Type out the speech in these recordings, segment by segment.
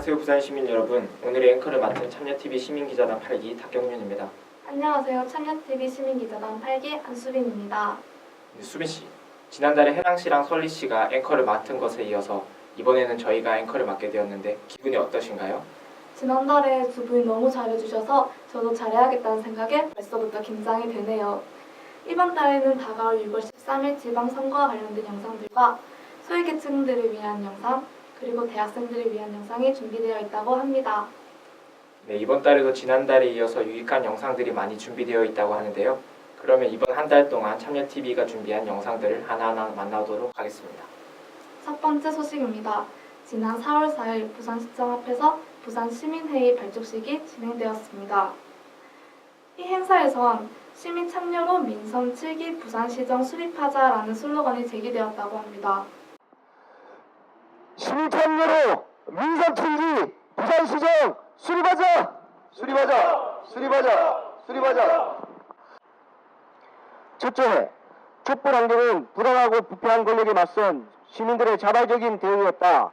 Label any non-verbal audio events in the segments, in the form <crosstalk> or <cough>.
안녕하세요 부산 시민 여러분. 오늘의 앵커를 맡은 참여TV 시민기자단 8기 탁경윤입니다. 안녕하세요. 참여TV 시민기자단 8기 안수빈입니다. 네, 수빈 씨, 지난달에 해랑 씨랑 설리 씨가 앵커를 맡은 것에 이어서 이번에는 저희가 앵커를 맡게 되었는데 기분이 어떠신가요? 지난달에 두 분이 너무 잘해주셔서 저도 잘해야겠다는 생각에 벌써부터 긴장이 되네요. 이번 달에는 다가올 6월 13일 지방선거와 관련된 영상들과 소외계층들을 위한 영상, 그리고 대학생들을 위한 영상이 준비되어 있다고 합니다. 네, 이번 달에도 지난달에 이어서 유익한 영상들이 많이 준비되어 있다고 하는데요. 그러면 이번 한 달 동안 참여TV가 준비한 영상들을 하나하나 만나보도록 하겠습니다. 첫 번째 소식입니다. 지난 4월 4일 부산시청 앞에서 부산 시민회의 발족식이 진행되었습니다. 이 행사에선 시민 참여로 민선 7기 부산시정 수립하자라는 슬로건이 제기되었다고 합니다. 민선 총기 부산시정 수립하자! 수립하자! 수립하자! 수립하자! 첫째, 촛불 환경은 불안하고 부패한 권력에 맞선 시민들의 자발적인 대응이었다.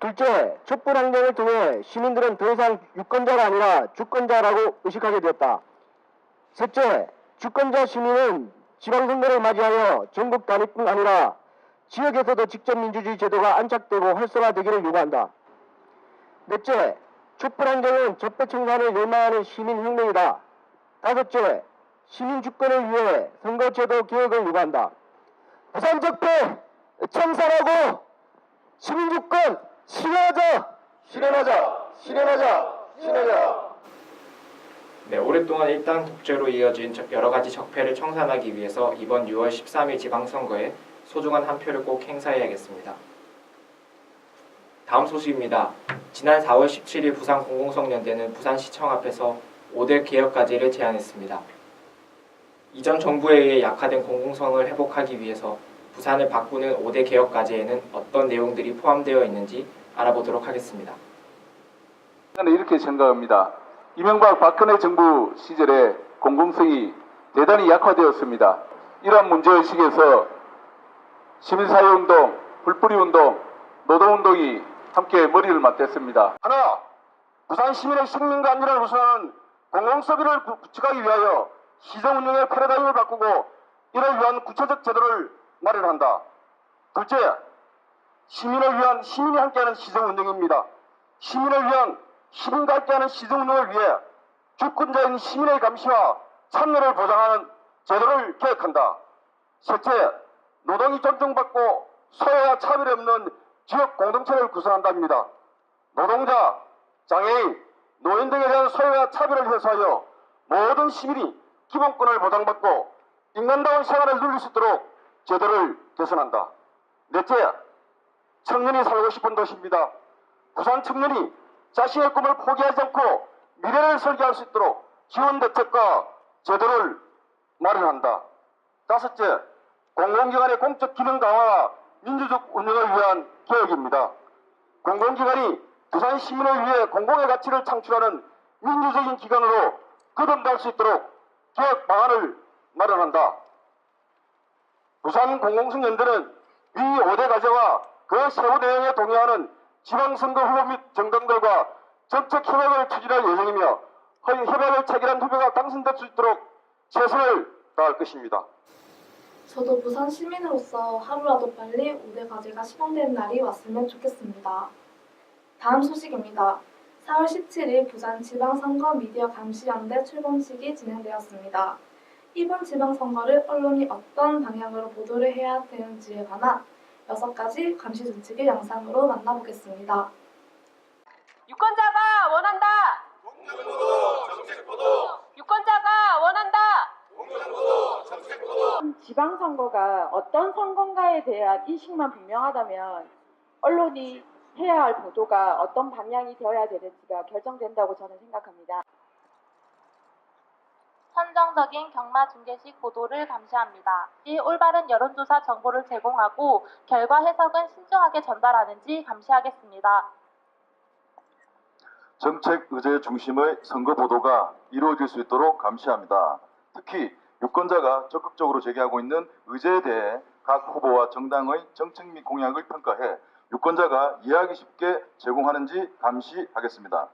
둘째, 촛불 환경을 통해 시민들은 더 이상 유권자가 아니라 주권자라고 의식하게 되었다. 셋째, 주권자 시민은 지방선거를 맞이하여 전국 단위뿐 아니라 지역에서도 직접 민주주의 제도가 안착되고 활성화되기를 요구한다. 넷째, 촛불 환경은 적폐 청산을 열망하는 시민 혁명이다. 다섯째, 시민 주권을 위해 선거제도 개혁을 요구한다. 부산 적폐 청산하고 시민 주권 실현하자! 실현하자! 실현하자! 실현하자! 네, 오랫동안 일당 독재로 이어진 적- 여러 가지 적폐를 청산하기 위해서 이번 6월 13일 지방선거에 소중한 한 표를 꼭 행사해야겠습니다. 다음 소식입니다. 지난 4월 17일 부산 공공성연대는 부산시청 앞에서 5대 개혁까지를 제안했습니다. 이전 정부에 의해 약화된 공공성을 회복하기 위해서 부산을 바꾸는 5대 개혁까지에는 어떤 내용들이 포함되어 있는지 알아보도록 하겠습니다. 저는 이렇게 생각합니다. 이명박 박근혜 정부 시절에 공공성이 대단히 약화되었습니다. 이러한 문제의식에서 시민사회운동, 불뿌리운동, 노동운동이 함께 머리를 맞댔습니다. 하나, 부산 시민의 생명과 안전을 우선하는 공공서비를 구- 구축하기 위하여 시정운영의 패러다임을 바꾸고 이를 위한 구체적 제도를 마련한다. 둘째, 시민을 위한 시민이 함께하는 시정운영입니다. 시민을 위한 시민과 함께하는 시정운영을 위해 주권자인 시민의 감시와 참여를 보장하는 제도를 개혁한다. 셋째, 노동이 존중받고 소외와 차별이 없는 지역 공동체를 구성한답니다. 노동자, 장애인, 노인 등에 대한 소외와 차별을 해소하여 모든 시민이 기본권을 보장받고 인간다운 생활을 누릴 수 있도록 제도를 개선한다. 넷째, 청년이 살고 싶은 도시입니다. 부산 청년이 자신의 꿈을 포기하지 않고 미래를 설계할 수 있도록 지원 대책과 제도를 마련한다. 다섯째, 공공기관의 공적 기능 강화와 민주적 운영을 위한 개혁입니다. 공공기관이 부산 시민을 위해 공공의 가치를 창출하는 민주적인 기관으로 거듭날 수 있도록 개혁 방안을 마련한다. 부산 공공성연대는 위 5대 과제와 그 세부 내용에 동의하는 지방선거 후보 및 정당들과 정책 협약을 추진할 예정이며 협약을 체결한 후보가 당선될 수 있도록 최선을 다할 것입니다. 저도 부산 시민으로서 하루라도 빨리 5대 과제가 시행되는 날이 왔으면 좋겠습니다. 다음 소식입니다. 4월 17일 부산 지방선거 미디어 감시연대 출범식이 진행되었습니다. 이번 지방선거를 언론이 어떤 방향으로 보도를 해야 되는지에 관한 6가지 감시 준칙을 영상으로 만나보겠습니다. 유권자가 원한다. 유권자가 원한다. 지방선거가 어떤 선거인가에 대한 인식만 분명하다면 언론이 해야 할 보도가 어떤 방향이 되어야 되는지가 결정된다고 저는 생각합니다. 선정적인 경마 중계식 보도를 감시합니다. 이 올바른 여론조사 정보를 제공하고 결과 해석은 신중하게 전달하는지 감시하겠습니다. 정책 의제 중심의 선거 보도가 이루어질 수 있도록 감시합니다. 특히 유권자가 적극적으로 제기하고 있는 의제에 대해 각 후보와 정당의 정책 및 공약을 평가해 유권자가 이해하기 쉽게 제공하는지 감시하겠습니다.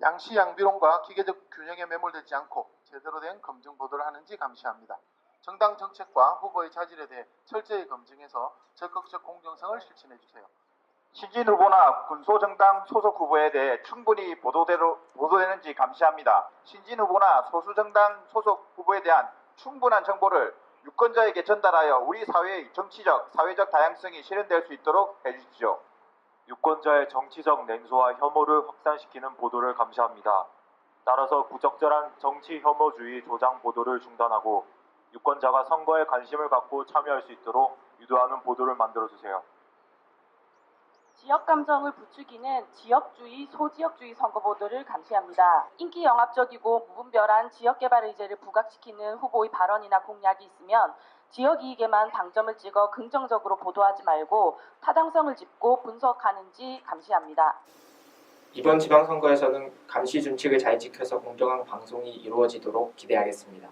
양시 양비론과 기계적 균형에 매몰되지 않고 제대로 된 검증 보도를 하는지 감시합니다. 정당 정책과 후보의 자질에 대해 철저히 검증해서 적극적 공정성을 실천해 주세요. 신진 후보나 군소정당 소속 후보에 대해 충분히 보도대로, 보도되는지 감시합니다. 신진 후보나 소수정당 소속 후보에 대한 충분한 정보를 유권자에게 전달하여 우리 사회의 정치적, 사회적 다양성이 실현될 수 있도록 해주십시오. 유권자의 정치적 냉소와 혐오를 확산시키는 보도를 감시합니다. 따라서 부적절한 정치 혐오주의 조장 보도를 중단하고 유권자가 선거에 관심을 갖고 참여할 수 있도록 유도하는 보도를 만들어 주세요. 지역 감정을 부추기는 지역주의, 소지역주의 선거 보도를 감시합니다. 인기 영합적이고 무분별한 지역 개발 의제를 부각시키는 후보의 발언이나 공약이 있으면 지역 이익에만 방점을 찍어 긍정적으로 보도하지 말고 타당성을 짚고 분석하는지 감시합니다. 이번 지방선거에서는 감시 준칙을 잘 지켜서 공정한 방송이 이루어지도록 기대하겠습니다.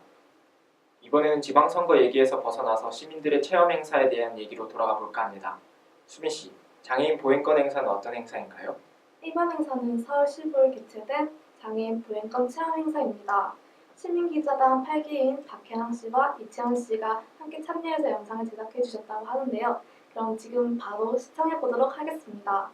이번에는 지방선거 얘기에서 벗어나서 시민들의 체험 행사에 대한 얘기로 돌아가 볼까 합니다. 수민 씨, 장애인 보행권 행사는 어떤 행사인가요? 이번 행사는 4월 15일 개최된 장애인 보행권 체험 행사입니다. 시민기자단 8기인 박혜랑 씨와 이채원 씨가 함께 참여해서 영상을 제작해 주셨다고 하는데요. 그럼 지금 바로 시청해 보도록 하겠습니다.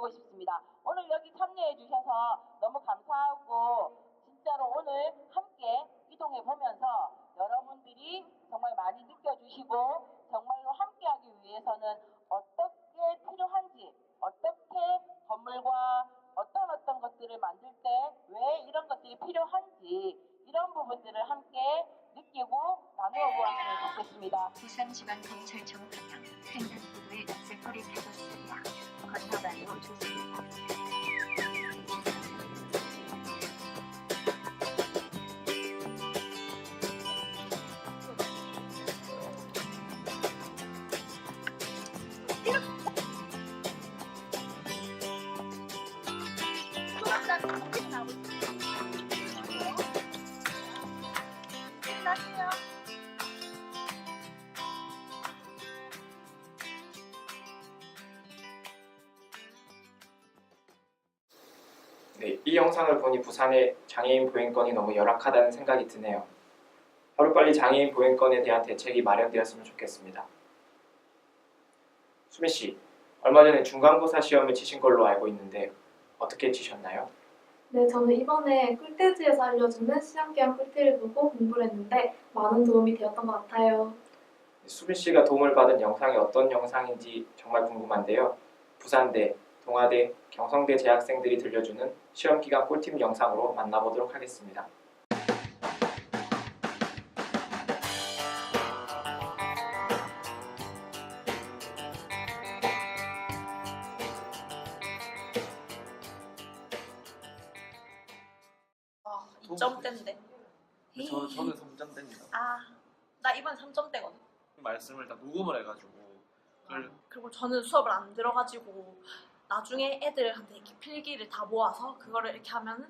드리고 싶습니다. 오늘 여기 참여해 주셔서 너무 감사하고 진짜로 오늘 함께 이동해 보면서 여러분들이 정말 많이 느껴주시고 정말로 함께하기 위해서는 어떻게 필요한지 어떻게 건물과 어떤 어떤 것들을 만들 때 왜 이런 것들이 필요한지 이런 부분들을 함께 느끼고 나누어 보았으면 좋겠습니다. 부산지방경찰청 방향 횡단보도에 낯설거리 네, 이 영상을 보니 부산의 장애인 보행권이 너무 열악하다는 생각이 드네요. 하루빨리 장애인 보행권에 대한 대책이 마련되었으면 좋겠습니다. 수민 씨, 얼마 전에 중간고사 시험을 치신 걸로 알고 있는데 어떻게 치셨나요? 네, 저는 이번에 꿀돼지에서 알려주는 시험기한 꿀팁을 보고 공부를 했는데 많은 도움이 되었던 것 같아요. 수빈 씨가 도움을 받은 영상이 어떤 영상인지 정말 궁금한데요. 부산대, 동아대, 경성대 재학생들이 들려주는 시험 기간 꿀팁 영상으로 만나보도록 하겠습니다. 아, 2점대인데. 저, 저는 3점대입니다. 아, 나 이번 3점대거든. 말씀을 다 녹음을 해가지고 그걸 그리고 저는 수업을 안 들어가지고 나중에 애들한테 이렇게 필기를 다 모아서 그거를 이렇게 하면은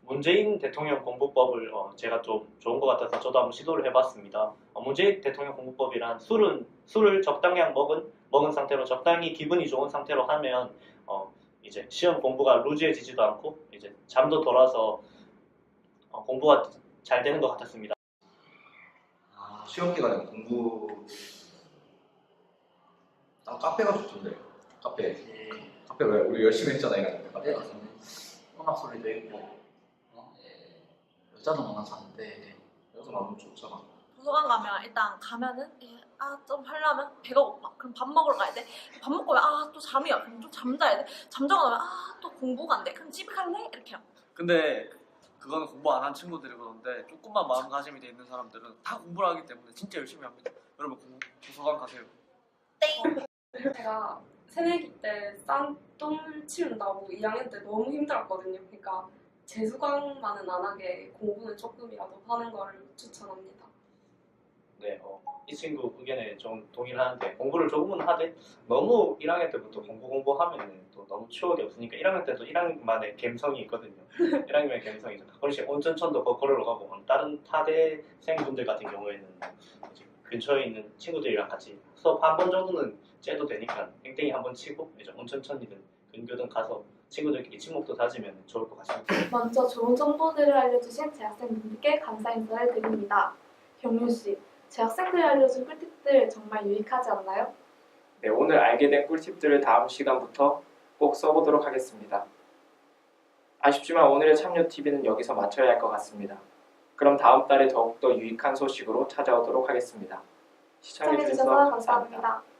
문재인 대통령 공부법을 어, 제가 좀 좋은 것 같아서 저도 한번 시도를 해봤습니다. 어, 문재인 대통령 공부법이란 술은 술을 적당량 먹은 먹은 상태로 적당히 기분이 좋은 상태로 하면 어, 이제 시험 공부가 루즈해지지도 않고 이제 잠도 돌아서 어, 공부가 잘 되는 것 같았습니다. 아, 시험 기간에 공부 난 카페가 좋던데 카페 카페 왜 우리 열심히 했잖아 이랬는데 카페 가서 음악 소리도 있고 어? 여자도 만나서 하는데 여기서 나오면 좋잖아 도서관 가면 일단 가면은 아 좀 하려면 배가 고파. 그럼 밥 먹으러 가야 돼. 밥 먹고 아또 잠이 와. 그럼 좀 잠자야 돼. 잠자고 나면 아또 공부가 안 돼. 그럼 집에 갈래? 이렇게 하고. 근데 그거는 공부 안 한 친구들이 그러는데 조금만 마음가짐이 돼 있는 사람들은 다 공부를 하기 때문에 진짜 열심히 합니다. 여러분 공, 도서관 가세요. 제가 새내기 때 쌍똥을 치운다고 2학년 때 너무 힘들었거든요. 그러니까 재수강만은 안 하게 공부는 조금이라도 하는 걸 추천합니다. 네, 어, 이 친구 의견에 좀 동의를 하는데 공부를 조금은 하되 너무 1학년 때부터 공부 공부하면 또 너무 추억이 없으니까 1학년 때도 1학년만의 감성이 있거든요. <laughs> 1학년의 감성이 죠. 가끔씩 온천천도 거- 걸으러 가고 뭐 다른 타대생분들 같은 경우에는 근처에 있는 친구들이랑 같이 수업 한 번 정도는 째도 되니까 땡땡이 한 번 치고 이제 온천천이든 근교든 가서 친구들끼리 친목도 다지면 좋을 것 같습니다. 먼저 좋은 정보들을 알려주신 재학생분들께 감사 인사를 드립니다. 경윤 씨, 재학생들이 알려준 꿀팁들 정말 유익하지 않나요? 네, 오늘 알게 된 꿀팁들을 다음 시간부터 꼭 써보도록 하겠습니다. 아쉽지만 오늘의 참여TV는 여기서 마쳐야 할 것 같습니다. 그럼 다음 달에 더욱더 유익한 소식으로 찾아오도록 하겠습니다. 시청해주셔서 감사합니다. 감사합니다.